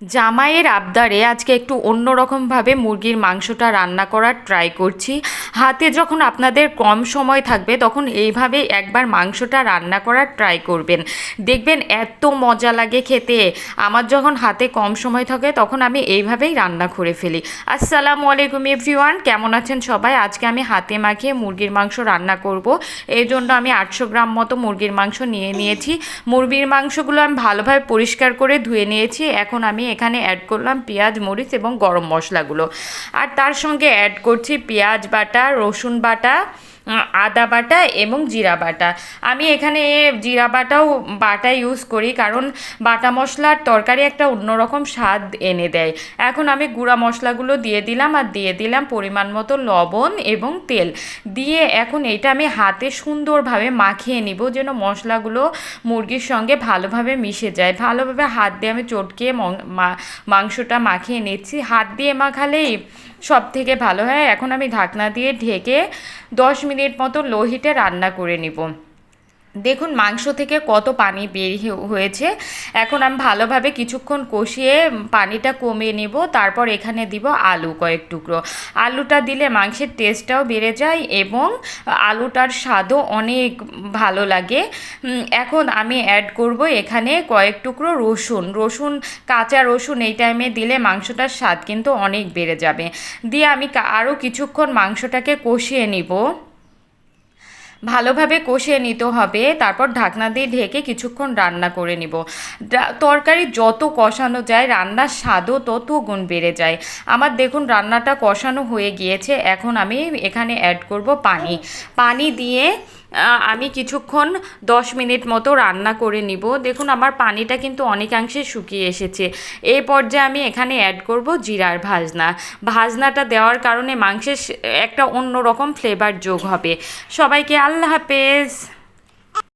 জামাইয়ের আবদারে আজকে একটু অন্যরকমভাবে মুরগির মাংসটা রান্না করার ট্রাই করছি। হাতে যখন আপনাদের কম সময় থাকবে, তখন এইভাবে একবার মাংসটা রান্না করার ট্রাই করবেন। দেখবেন এত মজা লাগে খেতে। আমার যখন হাতে কম সময় থাকে, তখন আমি এইভাবেই রান্না করে ফেলি। আসসালামু আলাইকুম এভরিওয়ান কেমন আছেন সবাই? আজকে আমি হাতে মাখিয়ে মুরগির মাংস রান্না করব। এই জন্য আমি আটশো গ্রাম মতো মুরগির মাংস নিয়ে নিয়েছি। মুরগির মাংসগুলো আমি ভালোভাবে পরিষ্কার করে ধুয়ে নিয়েছি। এখন আমি এখানে অ্যাড করলাম পেঁয়াজ, মরিচ এবং গরম মশলাগুলো। আর তার সঙ্গে অ্যাড করছি পেঁয়াজ বাটা, রসুন বাটা আদা বাটা এবং জিরা বাটা। আমি এখানে জিরা বাটাও, বাটা ইউজ করি কারণ বাটা মশলার তরকারি একটা অন্যরকম স্বাদ এনে দেয়। এখন আমি গুঁড়া মশলাগুলো দিয়ে দিলাম আর দিয়ে দিলাম পরিমাণ মতো লবণ এবং তেল। দিয়ে এখন এটা আমি হাতে সুন্দরভাবে মাখিয়ে নিব যেন মশলাগুলো মুরগির সঙ্গে ভালোভাবে মিশে যায়। ভালোভাবে হাত দিয়ে আমি মা- মাংসটা মাখিয়ে নিচ্ছি। হাত দিয়ে মাখালেই সব থেকে ভালো হয়। এখন আমি ঢাকনা দিয়ে ঢেকে দশ মিনিট মতো লো হিটে রান্না করে নিব। দেখুন, মাংস থেকে কত পানি বের হয়েছে। এখন আমি ভালোভাবে কিছুক্ষণ কষিয়ে পানিটা কমিয়ে নিব। তারপর এখানে দিব আলু কয়েক টুকরো। আলুটা দিলে মাংসের টেস্টটাও বেড়ে যায় এবং আলুটার স্বাদও অনেক ভালো লাগে। এখন আমি অ্যাড করব এখানে কয়েক টুকরো রসুন। রসুন, কাঁচা রসুন এই টাইমে দিলে মাংসটার স্বাদ কিন্তু অনেক বেড়ে যাবে। দিয়ে আমি আরও কিছুক্ষণ মাংসটাকে কষিয়ে নিব। ভালোভাবে কষিয়ে নিতে হবে, তারপর ঢাকনা দিয়ে ঢেকে কিছুক্ষণ রান্না করে নিব। তরকারি যত কষানো যায়, রান্নার স্বাদও তত গুণ বেড়ে যায়। আমার দেখুন রান্নাটা কষানো হয়ে গিয়েছে, এখন আমি এখানে অ্যাড করব পানি। পানি দিয়ে আমি কিছুক্ষণ দশ মিনিট মতো রান্না করে নিব। দেখুন, আমার পানিটা কিন্তু অনেকাংশে শুকিয়ে এসেছে। এই পর্যায়ে আমি এখানে অ্যাড করব জিরার ভাজনা। ভাজনাটা দেওয়ার কারণে মাংসের একটা অন্যরকম ফ্লেভার যোগ হবে। সবাইকে আল্লাহ হাফেজ।